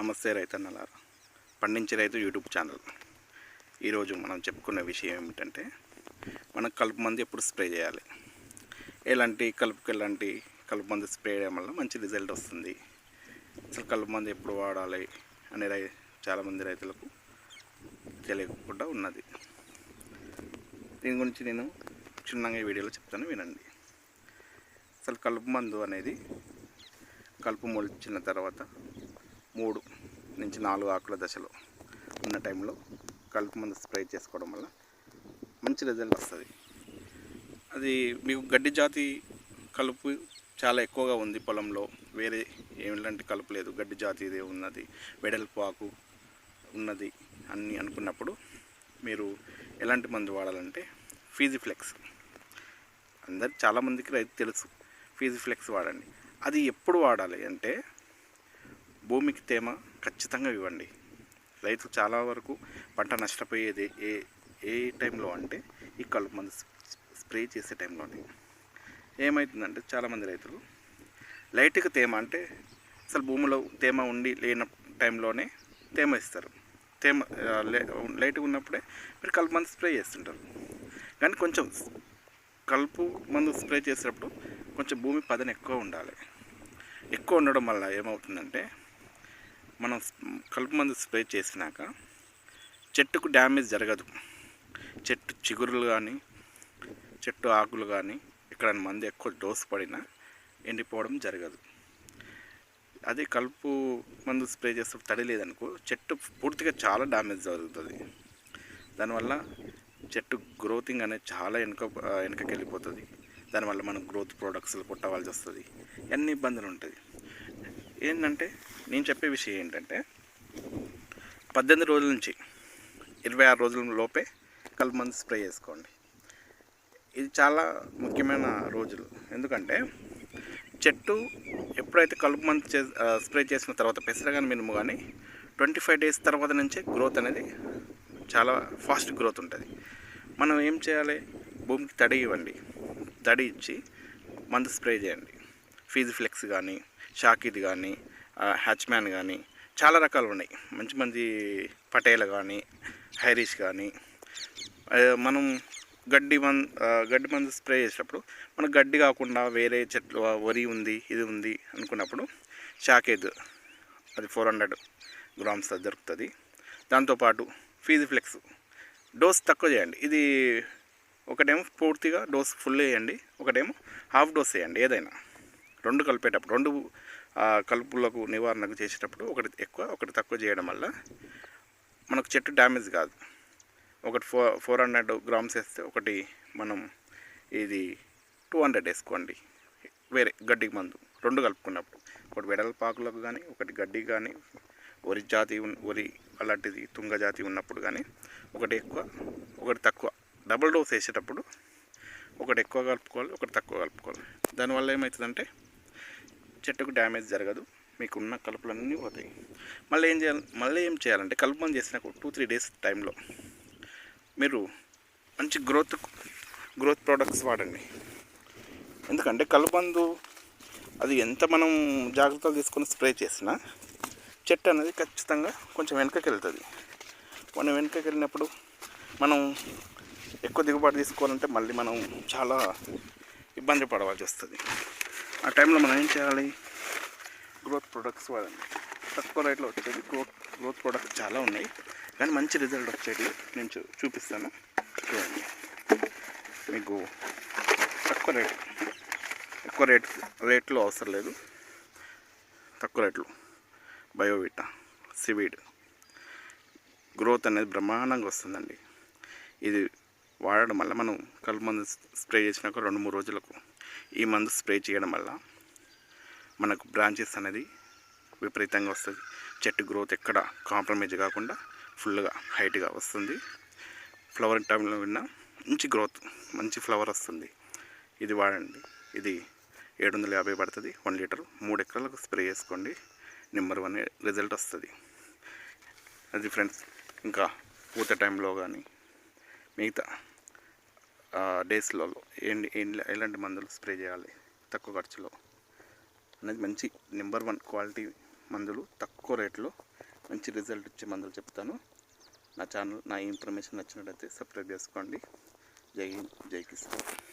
నమస్తే రైతన్నలారా. పండించే రైతు యూట్యూబ్ ఛానల్. ఈరోజు మనం చెప్పుకునే విషయం ఏమిటంటే మనం కలుపు మందు ఎప్పుడు స్ప్రే చేయాలి? ఎలాంటి కలుపుకి ఎలాంటి కలుపు మందు స్ప్రే చేయడం వల్ల మంచి రిజల్ట్ వస్తుంది? అసలు కలుపు మందు ఎప్పుడు వాడాలి అనే రై చాలామంది రైతులకు తెలియకుండా ఉన్నది. దీని గురించి నేను క్షుణ్ణంగా వీడియోలో చెప్తాను వినండి. అసలు కలుపు మందు అనేది కలుపు మొలిచిన తర్వాత మూడు నుంచి నాలుగు ఆకుల దశలో ఉన్న టైంలో కలుపు మందు స్ప్రే చేసుకోవడం వల్ల మంచి రిజల్ట్ వస్తుంది. అది మీకు గడ్డి జాతి కలుపు చాలా ఎక్కువగా ఉంది పొలంలో. వేరే ఎలాంటి కలుపు లేదు. గడ్డి జాతి ఇదే ఉన్నది. వెడల్పు ఆకు ఉన్నది అని అనుకున్నప్పుడు మీరు ఎలాంటి మందు వాడాలంటే ఫీజీ ఫ్లెక్స్ అందరు చాలామందికి రైతు తెలుసు. ఫీజీ ఫ్లెక్స్ వాడండి. అది ఎప్పుడు వాడాలి అంటే భూమికి తేమ ఖచ్చితంగా ఇవ్వండి. రైతు చాలా వరకు పంట నష్టపోయేది ఏ ఏ టైంలో అంటే ఈ కలుపు మందు స్ప్రే చేసే టైంలోనే ఏమవుతుందంటే చాలామంది రైతులు లైట్గా తేమ అంటే అసలు భూమిలో తేమ ఉండి లేని టైంలోనే తేమ ఇస్తారు. తేమ లే లైట్గా ఉన్నప్పుడే మీరు కలుపు మందు స్ప్రే చేస్తుంటారు. కానీ కొంచెం కలుపు మందు స్ప్రే చేసేటప్పుడు కొంచెం భూమి పదన ఎక్కువ ఉండాలి. ఎక్కువ ఉండడం వల్ల ఏమవుతుందంటే మనం కలుపు మందు స్ప్రే చేసినాక చెట్టుకు డ్యామేజ్ జరగదు. చెట్టు చిగురులు కానీ చెట్టు ఆకులు కానీ ఇక్కడ మంది ఎక్కువ డోసు పడినా ఎండిపోవడం జరగదు. అదే కలుపు మందు స్ప్రే చేస్తే తడి లేదనుకో చెట్టు పూర్తిగా చాలా డ్యామేజ్ జరుగుతుంది. దానివల్ల చెట్టు గ్రోతింగ్ అనేది చాలా వెనుక వెనుకకి వెళ్ళిపోతుంది. దానివల్ల మనం గ్రోత్ ప్రోడక్ట్స్ కొట్టవలసి వస్తుంది. అన్ని ఇబ్బందులు ఉంటాయి. ఏంటంటే నేను చెప్పే విషయం ఏంటంటే పద్దెనిమిది రోజుల నుంచి ఇరవై ఆరు రోజుల లోపే కలుపు మందు స్ప్రే చేసుకోండి. ఇది చాలా ముఖ్యమైన రోజులు. ఎందుకంటే చెట్టు ఎప్పుడైతే కలుపు మందు చే స్ప్రే చేసిన తర్వాత పెసర కానీ మినుము కానీ ట్వంటీ ఫైవ్ డేస్ తర్వాత నుంచే గ్రోత్ అనేది చాలా ఫాస్ట్ గ్రోత్ ఉంటుంది. మనం ఏం చేయాలి? భూమికి తడి ఇవ్వండి. తడి ఇచ్చి మందు స్ప్రే చేయండి. ఫీజు ఫ్లెక్స్ కానీ షాకిద్ కానీ హ్యాచ్మ్యాన్ కానీ చాలా రకాలు ఉన్నాయి. మంచి మంచి పటేల్ కానీ హైరిష్ కానీ మనం గడ్డి మందు గడ్డి మందు స్ప్రే చేసేటప్పుడు మనకు గడ్డి కాకుండా వేరే చెట్లు వరి ఉంది ఇది ఉంది అనుకున్నప్పుడు షాకేద్ అది ఫోర్ హండ్రెడ్ గ్రామ్స్ దొరుకుతుంది. దాంతోపాటు ఫీజు ఫ్లెక్స్ డోస్ తక్కువ చేయండి. ఇది ఒకటేమో పూర్తిగా డోస్ ఫుల్ వేయండి ఒకటేమో హాఫ్ డోస్ వేయండి ఏదైనా. రెండు కలిపేటప్పుడు రెండు కలుపులకు నివారణకు చేసేటప్పుడు ఒకటి ఎక్కువ ఒకటి తక్కువ చేయడం వల్ల మనకు చెట్టు డ్యామేజ్ కాదు. ఒకటి ఫోర్ ఫోర్ హండ్రెడ్ గ్రామ్స్ వేస్తే ఒకటి మనం ఇది టూ హండ్రెడ్ వేసుకోండి. వేరే గడ్డికి మందు రెండు కలుపుకున్నప్పుడు. ఒకటి వెడల్పాకులకు కానీ ఒకటి గడ్డి కానీ వరి జాతి వరి అలాంటిది తుంగ జాతి ఉన్నప్పుడు కానీ ఒకటి ఎక్కువ ఒకటి తక్కువ. డబుల్ డోస్ వేసేటప్పుడు ఒకటి ఎక్కువ కలుపుకోవాలి ఒకటి తక్కువ కలుపుకోవాలి. దానివల్ల ఏమవుతుందంటే చెట్టుకు డ్యామేజ్ జరగదు. మీకున్న కలుపులన్నీ పోతాయి. మళ్ళీ ఏం చేయాలి? మళ్ళీ ఏం చేయాలంటే కలుపు మందు చేసిన టూ త్రీ డేస్ టైంలో మీరు మంచి గ్రోత్ గ్రోత్ ప్రోడక్ట్స్ వాడండి. ఎందుకంటే కలుపందు అది ఎంత మనం జాగ్రత్తలు తీసుకొని స్ప్రే చేసినా చెట్టు అనేది ఖచ్చితంగా కొంచెం వెనుకకి వెళ్తుంది. మనం వెనుకకి వెళ్ళినప్పుడు మనం ఎక్కువ దిగుబడి తీసుకోవాలంటే మళ్ళీ మనం చాలా ఇబ్బంది పడవలసి వస్తుంది. ఆ టైంలో మనం ఏం చేయాలి? గ్రోత్ ప్రొడక్ట్స్ వాడండి. తక్కువ రేట్లో వచ్చేది గ్రోత్ గ్రోత్ ప్రొడక్ట్స్ చాలా ఉన్నాయి. కానీ మంచి రిజల్ట్ వచ్చేది నేను చూ- చూపిస్తాను. చూడండి. మీకు తక్కువ రేట్ ఎక్కువ రేట్ రేట్లో అవసరం లేదు. తక్కువ రేట్లు బయోవిటా సివీడ్ గ్రోత్ అనేది బ్రహ్మాండంగా వస్తుందండి. ఇది వాడడం వల్ల మనం కళ్ళు మందు స్ప్రే చేసినాక రెండు మూడు రోజులకు ఈ మందు స్ప్రే చేయడం వల్ల మనకు బ్రాంచెస్ అనేది విపరీతంగా వస్తుంది. చెట్టు గ్రోత్ ఎక్కడ కాంప్రమైజ్ కాకుండా ఫుల్గా హైట్గా వస్తుంది. ఫ్లవర్ టైంలో విన్న మంచి గ్రోత్ మంచి ఫ్లవర్ వస్తుంది. ఇది వాడండి. ఇది ఏడు వందల యాభై పడుతుంది. వన్ లీటర్ మూడు ఎకరాలకు స్ప్రే చేసుకోండి. నెంబర్ వన్ రిజల్ట్ వస్తుంది. అది ఫ్రెండ్స్ ఇంకా పూత టైంలో కానీ మిగతా డేస్లలో ఏంటి ఎలాంటి మందులు స్ప్రే చేయాలి? తక్కువ ఖర్చులో. అనేది మంచి నెంబర్ వన్ క్వాలిటీ మందులు తక్కువ రేట్లో మంచి రిజల్ట్ ఇచ్చే మందులు చెప్తాను. నా ఛానల్ నా ఇన్ఫర్మేషన్ నచ్చినట్లయితే సబ్స్క్రైబ్ చేసుకోండి. జై హింద్ జై కిసాన్.